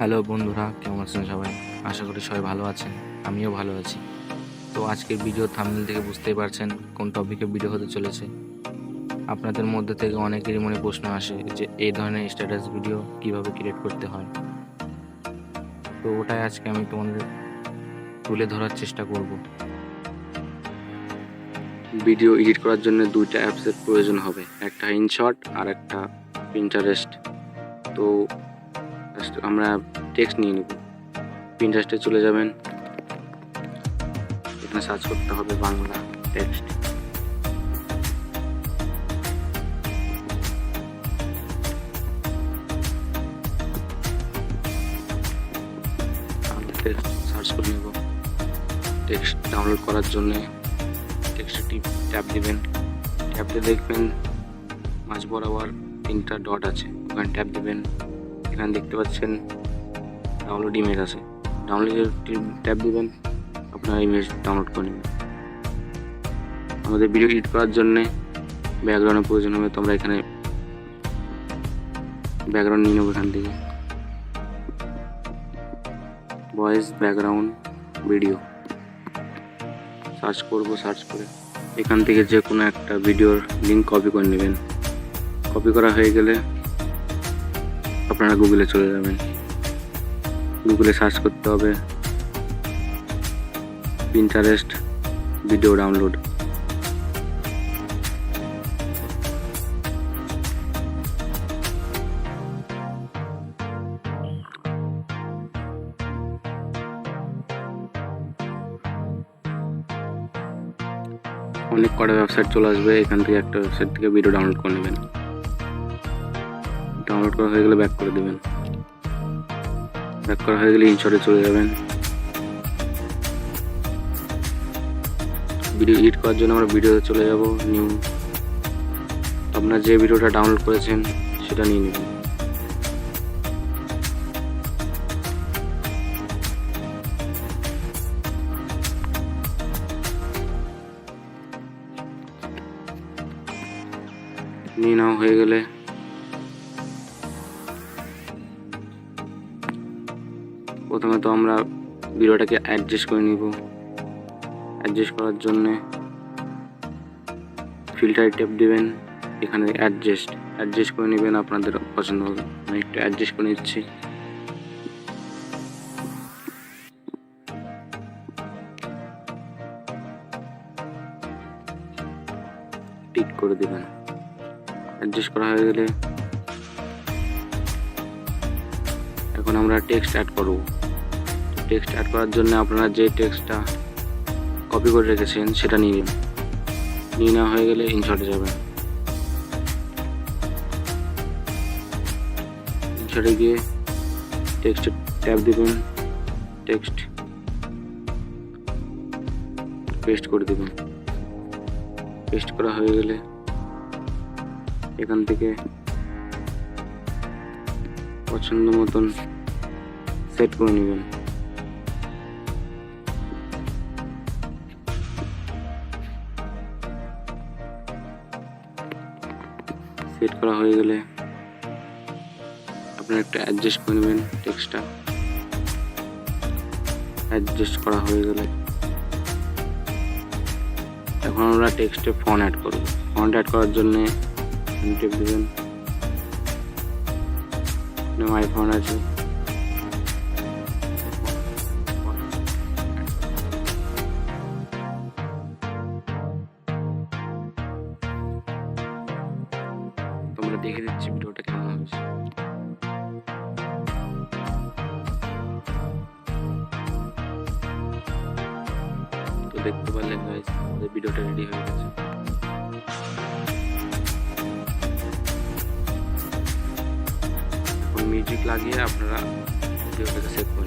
Hello বন্ধুরা, কেমন আছেন সবাই? আশা করি সবাই ভালো আছেন, আমিও ভালো আছি। তো আজকের ভিডিও থামনেল থেকে বুঝতেই পারছেন কোন টপিকে ভিডিও হতে চলেছে। আপনাদের মধ্যে থেকে অনেকেরই মনে প্রশ্ন আসে যে এই ধরনের স্ট্যাটাস ভিডিও কীভাবে ক্রিয়েট করতে হয়। তো ওটাই আজকে আমি তোমাদের তুলে ধরার চেষ্টা করব। ভিডিও এডিট করার জন্য দুইটা অ্যাপসের প্রয়োজন হবে, একটা ইনশট আর একটা পিন্টারেস্ট তো First আমরা টেক্সট নিয়ে নেব। পিন্টারেস্টে চলে যাবেন। এখানে সার্চ করতে হবে বাংলা টেক্সট সার্চ করে নেব। টেক্সট ডাউনলোড করার জন্য টেক্সটটি ট্যাপ দিবেন। ট্যাপতে দেখবেন মাঝ বরাবর তিনটা ডট আছে। ওখানে ট্যাপ দিবেন। এখানে দেখতে পাচ্ছেন ডাউনলোড ইমেজ আছে। ডাউনলোড ট্যাপ দিবেন, আপনার ইমেজ ডাউনলোড করে নেবেন। আমাদের ভিডিও এডিট করার জন্যে ব্যাকগ্রাউন্ডের প্রয়োজন হবে তোমরা এখানে ব্যাকগ্রাউন্ড নিয়ে নেব এখান থেকে। ভয়েস ব্যাকগ্রাউন্ড ভিডিও সার্চ করব সার্চ করে এখান থেকে যে কোনো একটা ভিডিওর লিঙ্ক কপি করে নেবেন। কপি করা হয়ে গেলে আপনারা গুগলে চলে যাবেন। গুগলে সার্চ করতে হবে। পিন্টারেস্ট ভিডিও ডাউনলোড অনেক কটা ওয়েবসাইট চলে আসবে, এখান থেকে একটা ওয়েবসাইট থেকে ভিডিও ডাউনলোড করে নেবেন। ডাউনলোড করা হয়ে গেলে ব্যাক করে দেবেন। ব্যাক করা হয়ে গেলে ইনশটে চলে যাবেন। ভিডিও এডিট করার জন্য আমরা ভিডিওতে চলে যাব নিউ আপনার যে ভিডিওটা ডাউনলোড করেছেন, সেটা নিয়ে নেবেন। নিয়ে নেওয়া হয়ে গেলে প্রথমে তো আমরা ভিডিওটাকে অ্যাডজাস্ট করে নিব। অ্যাডজাস্ট করার জন্যে ফিল্টার ট্যাপ দিবেন, এখানে অ্যাডজাস্ট অ্যাডজাস্ট করে নেবেন আপনাদের পছন্দ হবে আমি একটু অ্যাডজাস্ট করে নিচ্ছি। টিক করে দিবেন। অ্যাডজাস্ট করা হয়ে গেলে এখন আমরা টেক্সট অ্যাড করব। টেক্সট অ্যাড করার জন্য আপনারা যে টেক্সটটা কপি করে রেখেছেন, সেটা নিয়ে নিন। নিয়ে নেওয়া হয়ে গেলে ইনশটে যাবেন। ইনশটে গিয়ে টেক্সটে ট্যাপ দিবেন টেক্সট পেস্ট করে দেবেন। পেস্ট করা হয়ে গেলে এখান থেকে পছন্দ মতন সেট করে নেবেন। সেট করা হয়ে গেলে আপনারা একটা অ্যাডজাস্ট করে নেবেন টেক্সটটা অ্যাডজাস্ট করা হয়ে গেলে এখন আমরা টেক্সটে ফন্ট অ্যাড করব। ফন্ট অ্যাড করার জন্যে টেপ দেবেন। আইফোন ফোন আছে। তোমরা দেখে দিচ্ছি ভিডিওটা কেমন হয়েছে। তো দেখতে পারলেন গাইস আমাদের ভিডিওটা রেডি হয়ে গেছে। মিউজিক লাগিয়ে আপনারা ভিডিওটাকে সেভ করে